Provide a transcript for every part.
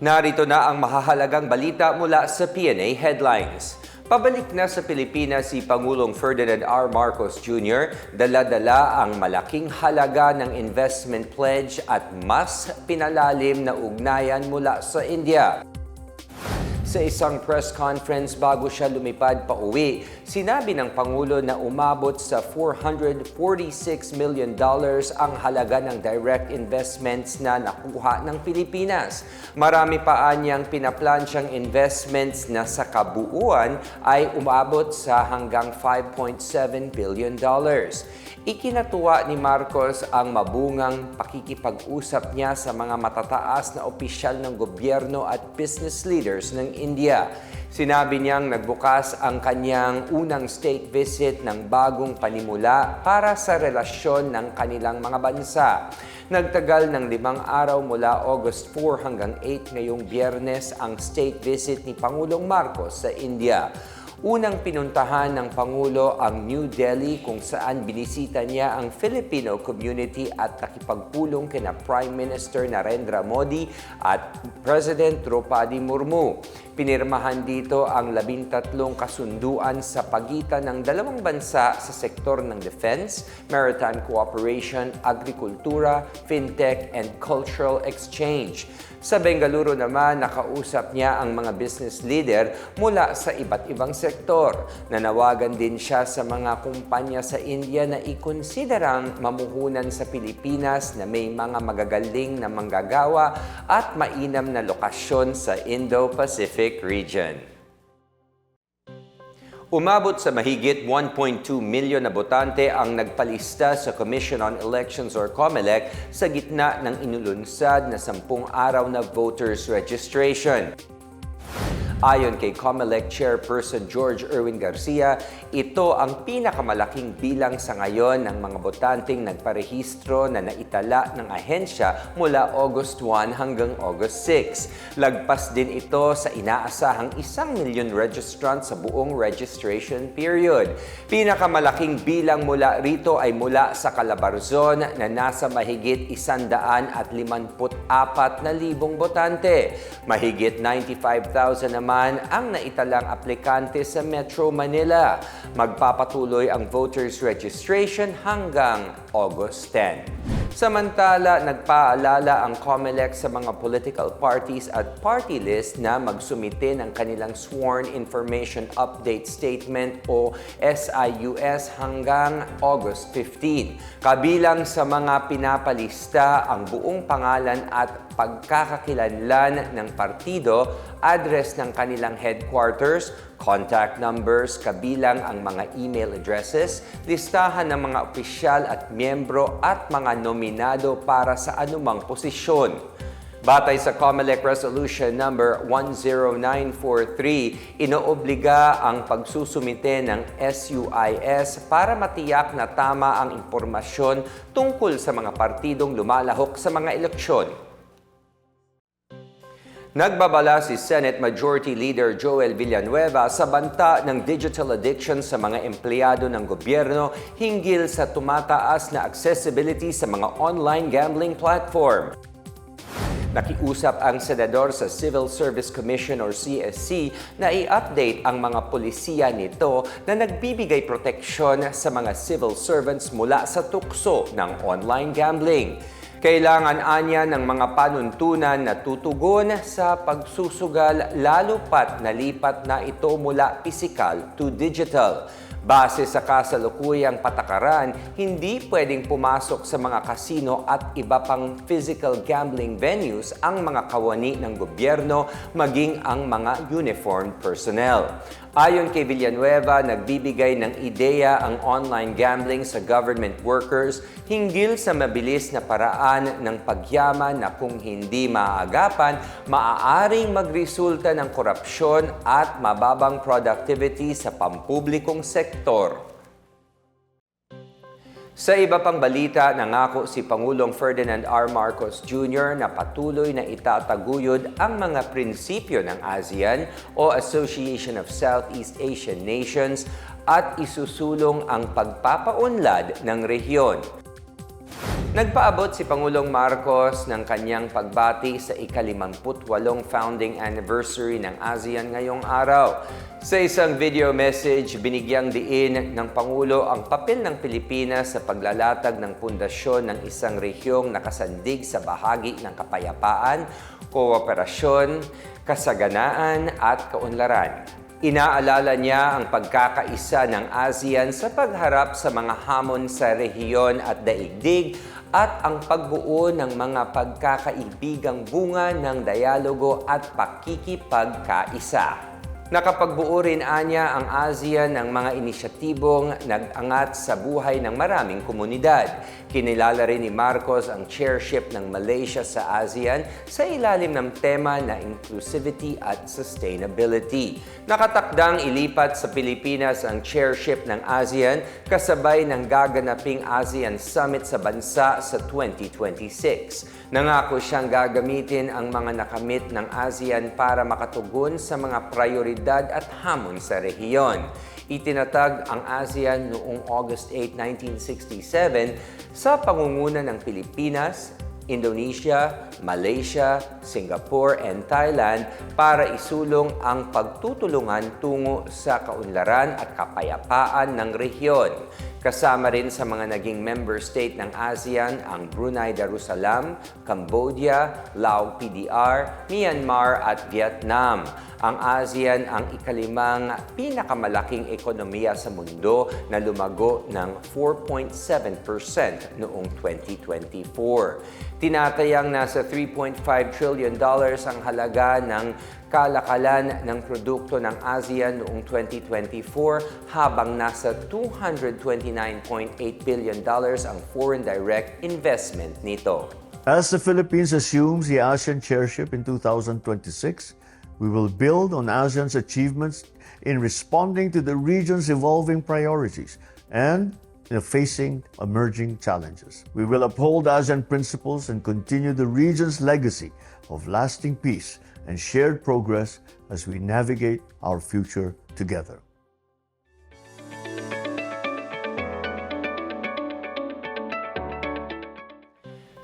Narito na ang mahahalagang balita mula sa PNA Headlines. Pabalik na sa Pilipinas si Pangulong Ferdinand R. Marcos Jr. Dala-dala ang malaking halaga ng investment pledge at mas pinalalim na ugnayan mula sa India. Sa isang press conference bago siya lumipad pa uwi, sinabi ng Pangulo na umabot sa 446 million dollars ang halaga ng direct investments na nakuha ng Pilipinas. Marami pa anyang pinaplansyang investments na sa kabuuan ay umabot sa hanggang 5.7 billion dollars. Ikinatuwa ni Marcos ang mabungang pakikipag-usap niya sa mga matataas na opisyal ng gobyerno at business leaders ng India. Sinabi niyang nagbukas ang kanyang unang state visit ng bagong panimula para sa relasyon ng kanilang mga bansa. Nagtagal ng limang araw mula August 4 hanggang 8 ngayong biyernes ang state visit ni Pangulong Marcos sa India. Unang pinuntahan ng Pangulo ang New Delhi kung saan binisita niya ang Filipino community at nakipagpulong kina Prime Minister Narendra Modi at President Draupadi Murmu. Pinirmahan dito ang labintatlong kasunduan sa pagitan ng dalawang bansa sa sektor ng defense, maritime cooperation, agrikultura, fintech, and cultural exchange. Sa Bengaluru naman, nakausap niya ang mga business leader mula sa iba't ibang sektor. Nanawagan din siya sa mga kumpanya sa India na ikonsiderang mamuhunan sa Pilipinas na may mga magagaling na manggagawa at mainam na lokasyon sa Indo-Pacific region. Umabot sa mahigit 1.2 milyon na botante ang nagpalista sa Commission on Elections or COMELEC sa gitna ng inulunsad na sampung araw na voters registration. Ayon kay COMELEC Chairperson George Erwin Garcia, ito ang pinakamalaking bilang sa ngayon ng mga botanteng nagparehistro na naitala ng ahensya mula August 1 hanggang August 6. Lagpas din ito sa inaasahang isang milyon registrant sa buong registration period. Pinakamalaking bilang mula rito ay mula sa Calabarzon na nasa mahigit isandaan at limamput apat na libong botante. Mahigit 95,000 naman ang naitalang aplikante sa Metro Manila. Magpapatuloy ang voters registration hanggang August 10. Samantala, nagpaalala ang COMELEC sa mga political parties at party list na magsumite ng kanilang Sworn Information Update Statement o SIUS hanggang August 15. Kabilang sa mga pinapalista ang buong pangalan at pagkakakilanlan ng partido, address ng kanilang headquarters, contact numbers, kabilang ang mga email addresses, listahan ng mga opisyal at miyembro at mga nominado para sa anumang posisyon. Batay sa COMELEC Resolution Number 10943, inoobliga ang pagsusumite ng SUIS para matiyak na tama ang impormasyon tungkol sa mga partidong lumalahok sa mga eleksyon. Nagbabala si Senate Majority Leader Joel Villanueva sa banta ng digital addiction sa mga empleyado ng gobyerno hinggil sa tumataas na accessibility sa mga online gambling platform. Nakiusap ang senador sa Civil Service Commission or CSC na i-update ang mga polisiya nito na nagbibigay proteksyon sa mga civil servants mula sa tukso ng online gambling. Kailangan anya ng mga panuntunan na tutugon sa pagsusugal lalo pat nalipat na ito mula physical to digital. Base sa kasalukuyang patakaran, hindi pwedeng pumasok sa mga kasino at iba pang physical gambling venues ang mga kawani ng gobyerno maging ang mga uniformed personnel. Ayon kay Villanueva, nagbibigay ng ideya ang online gambling sa government workers hinggil sa mabilis na paraan ng pagyaman na kung hindi maaagapan, maaaring magresulta ng korupsyon at mababang productivity sa pampublikong sektor. Sa iba pang balita, nangako si Pangulong Ferdinand R. Marcos Jr. na patuloy na itataguyod ang mga prinsipyo ng ASEAN o Association of Southeast Asian Nations at isusulong ang pagpapaunlad ng rehiyon. Nagpaabot si Pangulong Marcos ng kanyang pagbati sa ikalimamputwalong founding anniversary ng ASEAN ngayong araw. Sa isang video message, binigyang diin ng Pangulo ang papel ng Pilipinas sa paglalatag ng pundasyon ng isang rehiyong nakasandig sa bahagi ng kapayapaan, kooperasyon, kasaganaan at kaunlaran. Inaalala niya ang pagkakaisa ng ASEAN sa pagharap sa mga hamon sa rehiyon at daigdig at ang pagbuo ng mga pagkakaibigang bunga ng dialogo at pakikipagkaisa. Nakapagbuo rin anya ang ASEAN ng mga inisyatibong nag-angat sa buhay ng maraming komunidad. Kinilala rin ni Marcos ang chairship ng Malaysia sa ASEAN sa ilalim ng tema na inclusivity at sustainability. Nakatakdang ilipat sa Pilipinas ang chairship ng ASEAN kasabay ng gaganaping ASEAN Summit sa bansa sa 2026. Nangako siyang gagamitin ang mga nakamit ng ASEAN para makatugon sa mga prioridad at hamon sa rehiyon. Itinatag ang ASEAN noong August 8, 1967 sa pangunguna ng Pilipinas, Indonesia, Malaysia, Singapore, and Thailand para isulong ang pagtutulungan tungo sa kaunlaran at kapayapaan ng rehiyon. Kasama rin sa mga naging member state ng ASEAN ang Brunei Darussalam, Cambodia, Laos PDR, Myanmar at Vietnam. Ang ASEAN ang ikalimang pinakamalaking ekonomiya sa mundo na lumago ng 4.7% noong 2024. Tinatayang nasa 3.5 trillion dollars ang halaga ng kalakalan ng produkto ng ASEAN noong 2024 habang nasa 229.8 billion dollars ang foreign direct investment nito. As the Philippines assumes the ASEAN chairship in 2026, we will build on ASEAN's achievements in responding to the region's evolving priorities and in facing emerging challenges. We will uphold ASEAN principles and continue the region's legacy of lasting peace and shared progress as we navigate our future together.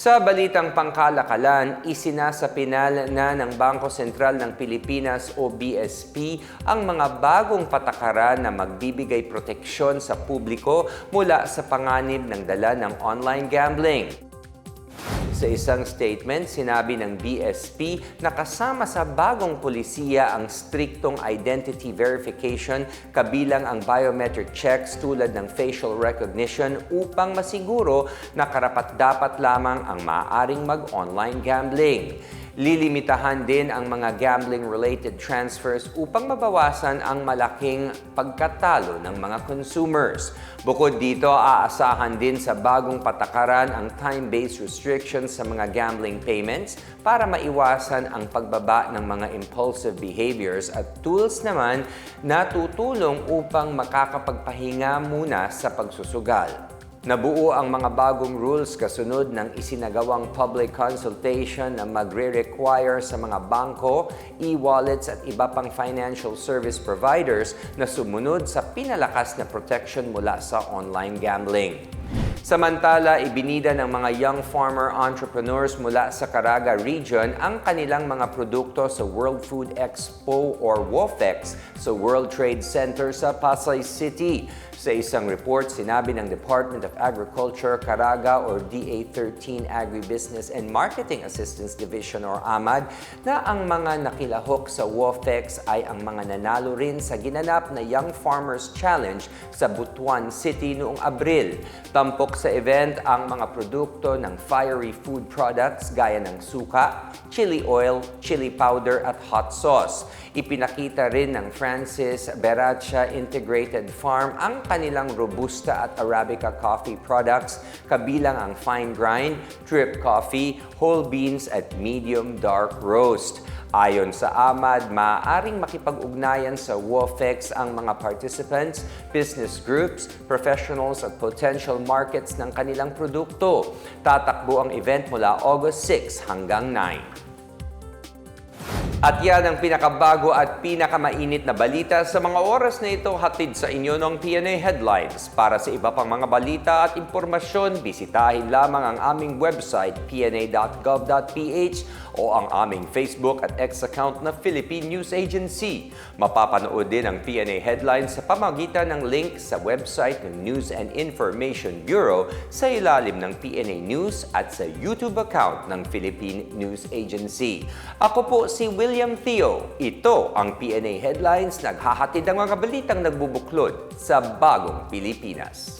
Sa balitang pangkalakalan, isinasapinal na ng Bangko Sentral ng Pilipinas o BSP ang mga bagong patakaran na magbibigay proteksyon sa publiko mula sa panganib ng dala ng online gambling. Sa isang statement, sinabi ng BSP na kasama sa bagong polisiya ang striktong identity verification kabilang ang biometric checks tulad ng facial recognition upang masiguro na karapat-dapat lamang ang maaaring mag-online gambling. Lilimitahan din ang mga gambling-related transfers upang mabawasan ang malaking pagkatalo ng mga consumers. Bukod dito, aasahan din sa bagong patakaran ang time-based restrictions sa mga gambling payments para maiwasan ang pagbaba ng mga impulsive behaviors at tools naman na tutulong upang makakapagpahinga muna sa pagsusugal. Nabuo ang mga bagong rules kasunod ng isinagawang public consultation na magre-require sa mga bangko, e-wallets at iba pang financial service providers na sumunod sa pinalakas na protection mula sa online gambling. Samantala, ibinida ng mga young farmer entrepreneurs mula sa Caraga region ang kanilang mga produkto sa World Food Expo or WOFEX sa World Trade Center sa Pasay City. Sa isang report, sinabi ng Department of Agriculture, Caraga or DA13 Agribusiness and Marketing Assistance Division or AMAD na ang mga nakilahok sa WOFEX ay ang mga nanalo rin sa ginanap na Young Farmers Challenge sa Butuan City noong Abril. Tampok sa event ang mga produkto ng fiery food products gaya ng suka, chili oil, chili powder at hot sauce. Ipinakita rin ng Francis Beracha Integrated Farm ang kanilang Robusta at Arabica coffee products kabilang ang fine grind, drip coffee, whole beans at medium dark roast. Ayon sa AMAD, maaaring makipag-ugnayan sa WOFEX ang mga participants, business groups, professionals at potential markets ng kanilang produkto. Tatakbo ang event mula August 6 hanggang 9. At yan ang pinakabago at pinakamainit na balita sa mga oras na ito hatid sa inyo ng PNA Headlines. Para sa iba pang mga balita at impormasyon, bisitahin lamang ang aming website pna.gov.ph o ang aming Facebook at X account na Philippine News Agency. Mapapanood din ang PNA Headlines sa pamagitan ng link sa website ng News and Information Bureau sa ilalim ng PNA News at sa YouTube account ng Philippine News Agency. Ako po si William Theo. Ito ang PNA Headlines naghahatid ng mga balitang nagbubuklod sa bagong Pilipinas.